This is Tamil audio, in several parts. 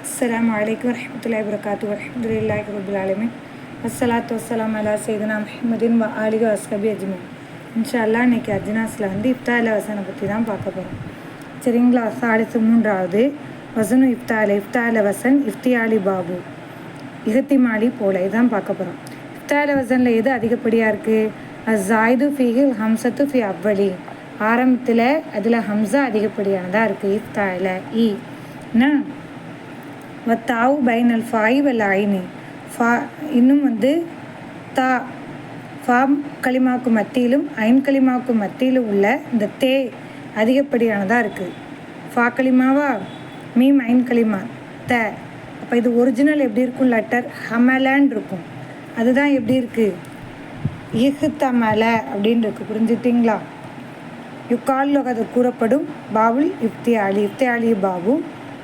السلام عليكم ورحمة الله وبركاته والحمد لله رب العالمين والصلاة والسلام على سيدنا محمد وآله وأصحابه أجمعين இன்ஷா அல்லாஹ் இன்னைக்கு அஜ்னாஸில் வந்து இஃப்தால வசனை பற்றி தான் பார்க்க போகிறோம் சரிங்களா சாலித்து மூன்றாவது வசனு இஃப்தால இஃப்தால வசன் இஃப்தியாலி பாபு இகத்திமாலி போல இதுதான் பார்க்க போகிறோம் இஃப்தால வசனில் எது அதிகப்படியாக இருக்குது ஜாயிது ஃபீஹில் ஹம்சத்து ஃபி அவ்வளி ஆரம்பத்தில் அதில் ஹம்சா அதிகப்படியானதாக இருக்குது இஃப்தால இ என்ன வத்தாவு பைனல் ஃபாய் வல் ஐனி ஃபா இன்னும் வந்து தா ஃபாம் களிமாக்கு மத்தியிலும் ஐன் களிமாவுக்கு மத்தியிலும் உள்ள இந்த தே அதிகப்படியானதாக இருக்குது ஃபா களிமாவா? மீம் ஐன் களிமா. த. அப்போ இது ஒரிஜினல் எப்படி இருக்கும்? லெட்டர் ஹமலன் இருக்கும். அதுதான் எப்படி இருக்குது இஹு தமல அப்படின்னு இருக்குது புரிஞ்சுட்டிங்களா? யுக்காலில் அது கூறப்படும் பாபுல் இஃப்தியாலி இஃப்தியாலி பாபு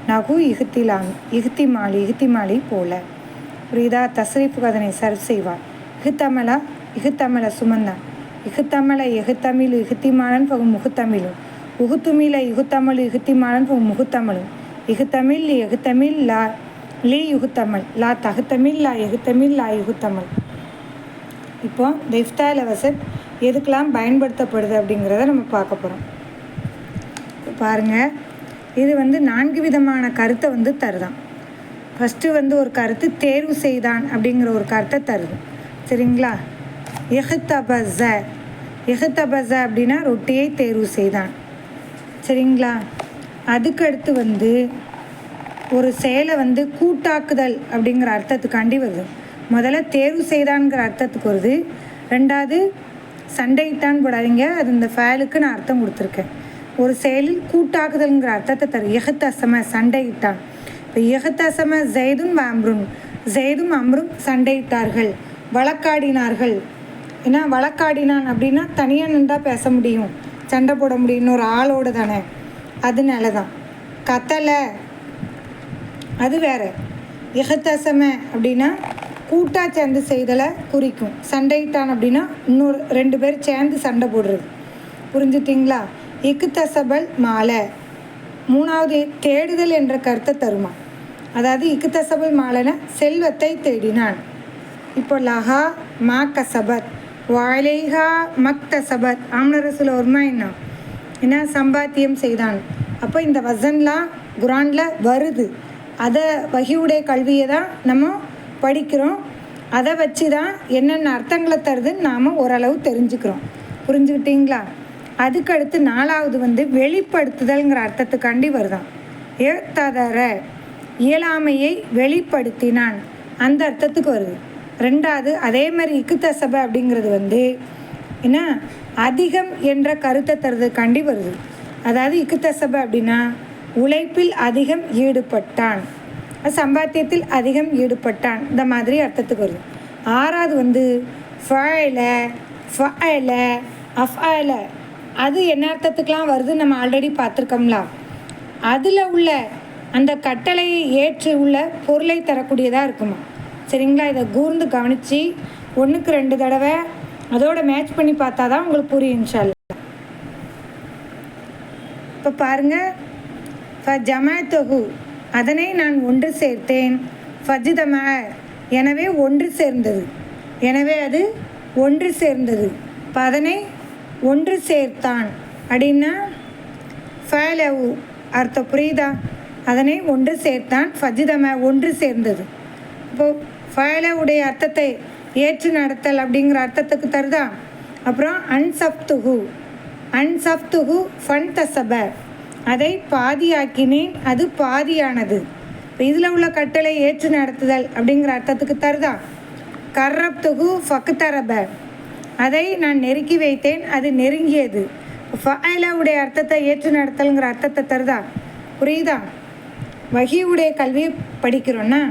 நகு இகுத்திலாமி இகுத்திமாலி இகுத்திமாலி போல. புரியுதா? தஸ்ரீஃபுக்கு அதனை சர்வ் செய்வார். இகுத்தமலா இகுத்தமல சுமந்தான் இகுத்தமல இகுத்தமிழ் இகுத்திமாலன் பகு முகுத்தமிழும் உகுத்துமில இகுத்தமிழ் இகுத்திமாலன் பகு முகுத்தமிழும் இகுத்தமிழ் எகுத்தமிழ் லா லீ யுகுத்தமிழ் லா தகுத்தமிழ் லா எகுத்தமிழ் லா யுகுத்தமிழ் இப்போ இந்த இஃப்தால வசத் எதுக்கெல்லாம் பயன்படுத்தப்படுது அப்படிங்கிறத நம்ம பார்க்க போகிறோம் பாருங்கள் இது வந்து நான்கு விதமான கருத்தை வந்து தருதான். ஃபஸ்ட்டு வந்து ஒரு கருத்து தேர்வு செய்தான் அப்படிங்கிற ஒரு கருத்தை தருது. சரிங்களா? எஹத்தபஸ எஹத்தபஸ அப்படின்னா ரொட்டியை தேர்வு செய்தான். சரிங்களா? அதுக்கடுத்து வந்து ஒரு செயலை வந்து கூட்டாக்குதல் அப்படிங்கிற அர்த்தத்துக்காண்டி வருது. முதல்ல தேர்வு செய்தான்ங்கிற அர்த்தத்துக்கு வருது. ரெண்டாவது சண்டையிட்டான்னு போடாதீங்க. அது இந்த ஃபேலுக்கு நான் அர்த்தம் கொடுத்துருக்கேன். ஒரு செயலில் கூட்டாக்குதல்ங்கிற அர்த்தத்தை தரும் எகத்தசம சண்டையிட்டான் இப்போ எகத்தசம ஜெய்தும் அம்ருன். ஜெய்தும் அம்ரும் சண்டையிட்டார்கள். வழக்காடினார்கள். ஏன்னா வழக்காடினான் அப்படின்னா தனியாக நின்றா பேச முடியும். சண்டை போட முடியும். ஒரு ஆளோடு தானே. அதனால தான் கத்தலை. அது வேற. எகத்தசம அப்படின்னா கூட்டாக சேர்ந்து செய்தலை குறிக்கும். சண்டையிட்டான் அப்படின்னா இன்னொரு ரெண்டு பேர் சேர்ந்து சண்டை போடுறது. புரிஞ்சுட்டிங்களா? இக்குத்தசபல் மாலை. மூணாவது தேடுதல் என்ற கருத்தை தருமா. அதாவது இக்குத்தசபல் மாலைன செல்வத்தை தேடினான். இப்போ லஹா மா கசபத் வாழைஹா மக்தசபத் ஆம்னரசுல ஒருமா என்ன? என்ன சம்பாத்தியம் செய்தான். அப்போ இந்த வசன்லாம் குரானில் வருது. அதை வகியுடைய கல்வியை தான் நம்ம படிக்கிறோம். அதை வச்சு தான் என்னென்ன அர்த்தங்களை தருதுன்னு நாம் ஓரளவு தெரிஞ்சுக்கிறோம். புரிஞ்சுக்கிட்டீங்களா? அதுக்கடுத்து நாலாவது வந்து வெளிப்படுத்துதல்ங்கிற அர்த்தத்துக்காண்டி வருதான். ஏத்ததர இயலாமையை வெளிப்படுத்தினான். அந்த அர்த்தத்துக்கு வருது. ரெண்டாவது அதே மாதிரி இக்குத்தசப அப்படிங்கிறது வந்து என்ன? அதிகம் என்ற கருத்தை தருறதுக்காண்டி வருது. அதாவது இக்குத்தசப அப்படின்னா உழைப்பில் அதிகம் ஈடுபட்டான். சம்பாத்தியத்தில் அதிகம் ஈடுபட்டான். இந்த மாதிரி அர்த்தத்துக்கு வருது. ஆறாவது வந்து ஃபயல ஃபயல அஃபயல அது என்ன அர்த்தத்துக்கெலாம் வருது நம்ம ஆல்ரெடி பார்த்துருக்கோம்ல? அதில் உள்ள அந்த கட்டளையை ஏற்று உள்ள பொருளை தரக்கூடியதாக இருக்குமா? சரிங்களா? இதை கூர்ந்து கவனித்து ஒன்றுக்கு ரெண்டு தடவை அதோட மேட்ச் பண்ணி பார்த்தா தான் உங்களுக்கு புரியும் இன்ஷால் இப்போ பாருங்கள் ஃப ஜமாத்தொகு அதனை நான் ஒன்று சேர்த்தேன் ஃபஜிதம எனவே ஒன்று சேர்ந்தது எனவே அது ஒன்று சேர்ந்தது இப்போ அதனை ஒன்று சேர்த்தான். அப்படின்னா ஃபேலவு அர்த்தம் புரியுதா? அதனை ஒன்று சேர்த்தான் ஃபஜிதம ஒன்று சேர்ந்தது. இப்போது ஃபயலவுடைய அர்த்தத்தை ஏற்று நடத்தல் அப்படிங்கிற அர்த்தத்துக்கு தருதா? அப்புறம் அன்சப்துகு அன்சப்துகு ஃபன் தசப அதை பாதியாக்கினேன் அது பாதியானது. இப்போ இதில் உள்ள கட்டளை ஏற்று நடத்துதல் அப்படிங்கிற அர்த்தத்துக்கு தருதா? கர்ரப்துகு ஃபக்குத்தரப அதை நான் நெருக்கி வைத்தேன். அது நெருங்கியது. உடைய அர்த்தத்தை ஏற்று நடத்தல்ங்கிற அர்த்தத்தை தருதா? புரியுதா? வகியுடைய கல்வியை படிக்கிறோன்னா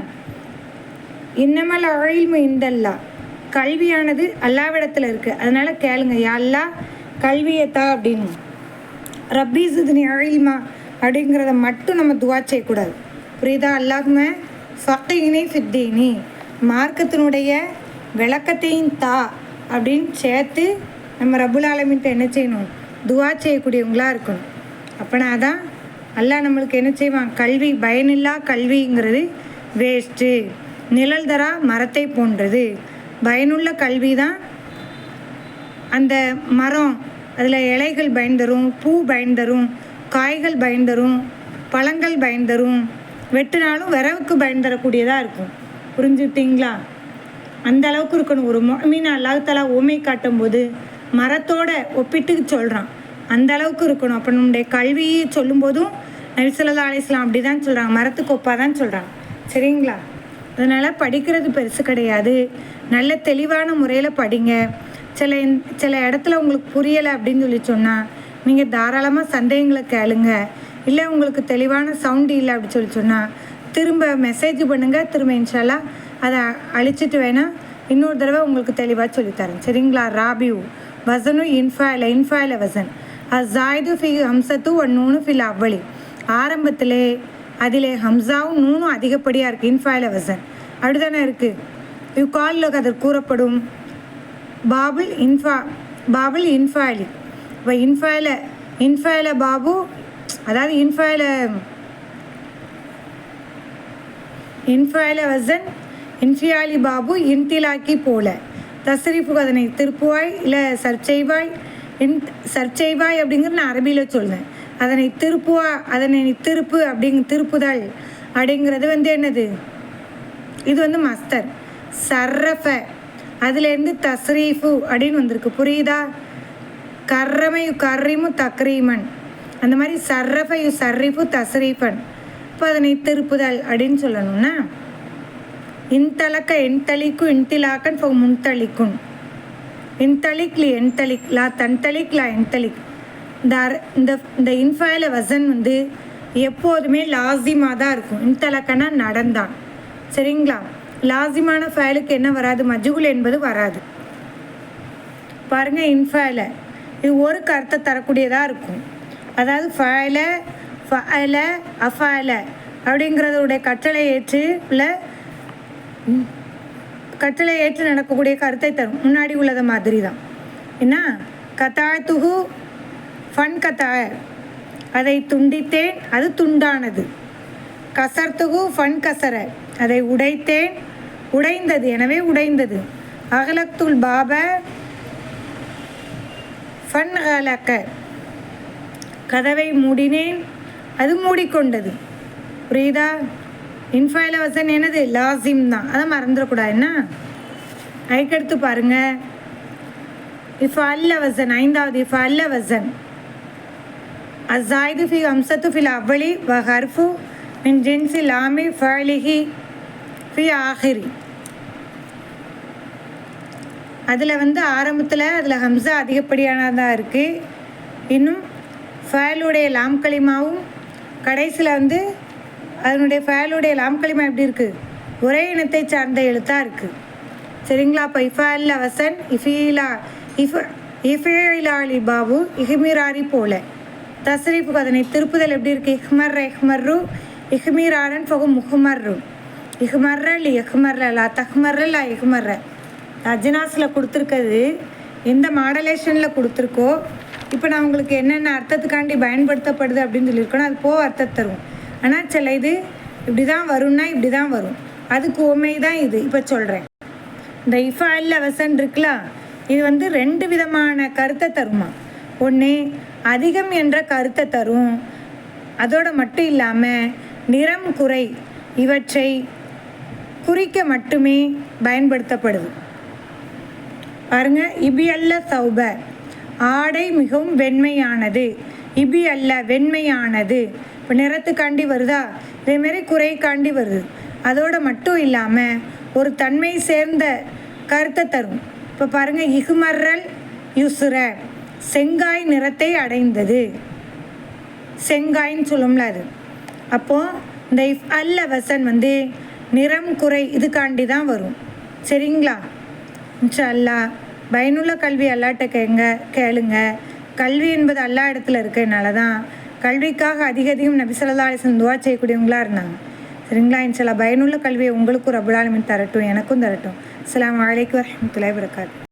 இன்னமல் அழில்மு இந்தல்லா. கல்வியானது அல்லாவிடத்தில் இருக்குது அதனால் கேளுங்க யாழ்லா கல்வியத்தா அப்படின்னு. ரப்பீசுதினி அழில்மா அப்படிங்கிறத மட்டும் நம்ம துவா செய்யக்கூடாது. புரியுதா? அல்லாஹுமே ஃபக்கினி ஃபித்தீனி மார்க்கத்தினுடைய விளக்கத்தையும் தா. அப்படின்னு சேர்த்து நம்ம ரபுல் ஆலமின்ட்ட என்ன செய்யணும்? துவா செய்யக்கூடியவங்களாக இருக்கணும். அப்போனா தான் எல்லாம் நம்மளுக்கு என்ன செய்வான்? கல்வி பயனில்லா கல்விங்கிறது வேஸ்ட்டு நிழல் தரா மரத்தை போன்றது. பயனுள்ள கல்வி தான் அந்த மரம். அதில் இலைகள் பயன் தரும் பூ பயன் தரும் காய்கள் பயன் தரும் பழங்கள் பயன் தரும் வெட்டினாலும் விரவுக்கு பயன் தரக்கூடியதாக இருக்கும். புரிஞ்சுட்டிங்களா அந்த அளவுக்கு இருக்கணும். ஒரு மீன் அல்லாஹாலா ஓமை காட்டும் போது மரத்தோட ஒப்பிட்டு சொல்கிறான் அந்த அளவுக்கு இருக்கணும். அப்போ நம்முடைய கல்வியை சொல்லும்போதும் நபிசல்லா அலிஸ்லாம் அப்படி தான் சொல்கிறாங்க மரத்துக்கு ஒப்பா தான் சொல்கிறாங்க சரிங்களா? அதனால் படிக்கிறது பெருசு கிடையாது. நல்ல தெளிவான முறையில் படிங்க. சில சில இடத்துல உங்களுக்கு புரியலை அப்படின்னு சொல்லி சொன்னால் நீங்கள் தாராளமாக சந்தேகங்களை கேளுங்க. இல்லை உங்களுக்கு தெளிவான சவுண்டு இல்லை அப்படின்னு சொல்லி சொன்னால் திரும்ப மெசேஜ் பண்ணுங்கள் திரும்ப இன்ஷால்லா அதை அழிச்சிட்டு வேணால் இன்னொரு தடவை உங்களுக்கு தெளிவாக சொல்லித்தரேன். சரிங்களா? ராபியூ. வசனு இன்ஃபாயில இன்ஃபாயில வசன். அசாய்து ஃபி ஹம்சத்து ஒன் நூனு ஃபில் அவ்வளி ஆரம்பத்திலே அதிலே ஹம்சாவும் நூனும் அதிகப்படியாக இருக்குது இன்ஃபாயில வசன். அப்படி தானே இருக்குது இவ் காலில் அதில் கூறப்படும். பாபுல் இன்ஃபா பாபுல் இன்ஃபாயிலி இப்போ இன்ஃபாயில இன்ஃபாயில பாபு அதாவது இன்ஃபாயில இன்ஃபாயில வசன் இன்ஷியாலி பாபு இன்திலாக்கி போல. தசரிப்பு அதனை திருப்புவாய் இல்லை சர்ச்சைவாய் இன் சர்ச்சைவாய் அப்படிங்கிற நான் அரபியில் சொல்லுவேன் அதனை திருப்புவா அதனை நீ திருப்பு அப்படிங்க திருப்புதல் அப்படிங்கிறது வந்து என்னது? இது வந்து மஸ்தர் சர்ரஃப. அதுலேருந்து தஸ்ரீஃபு அப்படின்னு வந்திருக்கு. புரியுதா? கர்ரமையு கர்ரிமு தக்ரீமன். அந்த மாதிரி சர்ரஃப யு சர்ரிஃபு தஸ்ரீஃபன். இப்போ அதனை திருப்புதல் அப்படின்னு சொல்லணும்னா இன்தலக்க என்தலிக்கு இன்திலாக்கன் ஃபோ முன்தளிக்குன் இன்தலிக் லி என்தலிக் லா தன்தலிக் லா என்தலிக் இந்த இந்த இந்த இன்ஃபாயில வசன் வந்து எப்போதுமே லாசிமாக தான் இருக்கும் இன்தலக்கனா நடந்தான் சரிங்களா லாசிமான ஃபயலுக்கு என்ன வராது மஜுகுல் என்பது வராது பாருங்கள் இன்ஃபயல இது ஒரு கருத்தை தரக்கூடியதாக இருக்கும் அதாவது ஃபயல ஃபயல அஃபயல அப்படிங்கிறதோடைய கட்டளை ஏற்று இல்லை கட்டளை ஏற்று நடக்கக்கூடிய கருத்தை தரும். முன்னாடி உள்ளது மாதிரி தான் என்ன? கத்தாயத்துகு ஃபன் கத்தாய அதை துண்டித்தேன் அது துண்டானது. கசர்த்துகு ஃபன் கசர. அதை உடைத்தேன் உடைந்தது. எனவே உடைந்தது. அகலத்துல் பாப ஃபன் அலக்க கதவை மூடினேன் அது மூடிக்கொண்டது. புரியுதா? இன்ஃபாயில் வசன் என்னது? லாசிம் தான். அதை மறந்துடக்கூடாது. என்ன? அதுக்கடுத்து பாருங்க. இஃப் அல்ல வசன் ஐந்தாவது இஃப் அல்ல வசன். அசாயிது ஃபி அம்சத்து ஃபில் அவ்வளி வ ஹர்ஃபு மின் ஜின்சி லாமி ஃபாலிஹி ஃபி ஆஹிரி. அதில் வந்து ஆரம்பத்தில் அதில் ஹம்சா அதிகப்படியானதாக இருக்குது இன்னும் ஃபயலுடைய லாம்களிமாவும் கடைசியில் வந்து அதனுடைய ஃபயலுடைய லாம்களிமா எப்படி இருக்குது ஒரே இனத்தை சார்ந்த எழுத்தாக இருக்குது சரிங்களா? இப்போ இஃபால் வசன் இஃபீலா இஃப இஃபேலாலி பாபு இஹ்மிராரி போல. தஸ்ரீஃபுக்கு அதனை திருப்புதல் எப்படி இருக்குது இஹ்மர் இஹ்மர்ரு இஹ்மீராரன் ஃபகு முஹ்மர்ரு. இஹ்மர்ர லி இஹ்மர்ர லா தஹ்மர்ர லா இஹ்மர்ர. அஜினாஸில் கொடுத்துருக்கிறது எந்த மாடலேஷனில் கொடுத்துருக்கோ இப்போ நான் உங்களுக்கு என்னென்ன அர்த்தத்துக்காண்டி பயன்படுத்தப்படுது அப்படின்னு சொல்லியிருக்கோன்னா அது போ அர்த்தம் தரும் ஆனால் சில இது. இப்படி தான் வரும்னா இப்படி தான் வரும். அதுக்கு உண்மை தான் இது. இப்போ சொல்கிறேன் இந்த இஃபா அல்ல வசன் இருக்குல்ல? இது வந்து ரெண்டு விதமான கருத்தை தருமா? ஒன்று அதிகம் என்ற கருத்தை தரும். அதோட மட்டும் இல்லாமல் நிறம் குறை இவற்றை குறிக்க மட்டுமே பயன்படுத்தப்படுது. பாருங்க இபி அல்ல சௌப. ஆடை மிகவும் வெண்மையானது. இபி அல்ல வெண்மையானது. இப்போ நிறத்துக்காண்டி வருதா? இதேமாரி குறைக்காண்டி வருது. அதோடு மட்டும் இல்லாமல் ஒரு தன்மை சேர்ந்த கருத்தை தரும். இப்போ பாருங்கள் இகுமர்ரல் யுசுர செங்காய் நிறத்தை அடைந்தது. செங்காய்ன்னு சொல்லும்ல அது. அப்போது இந்த இஃப் அல்ல வசன் வந்து நிறம் குறை இதுக்காண்டி தான் வரும். சரிங்களா? இன்ஷா அல்லா பயனுள்ள கல்வி அல்லாட்ட கேங்க கேளுங்க. கல்வி என்பது அல்லா இடத்துல இருக்கனால தான் கல்விக்காக அதிக அதிகம் நபி ஸல்லல்லாஹு துவா செய்யக்கூடியவங்களாக இருந்தாங்க. சரிங்களா? இன்ஷால்லா பயனுள்ள கல்வியை உங்களுக்கும் ரபுலாலுமே தரட்டும் எனக்கும் தரட்டும். அஸ்லாம் வலைக்கு வரஹ்மத்துல்லாஹி வரகாத்து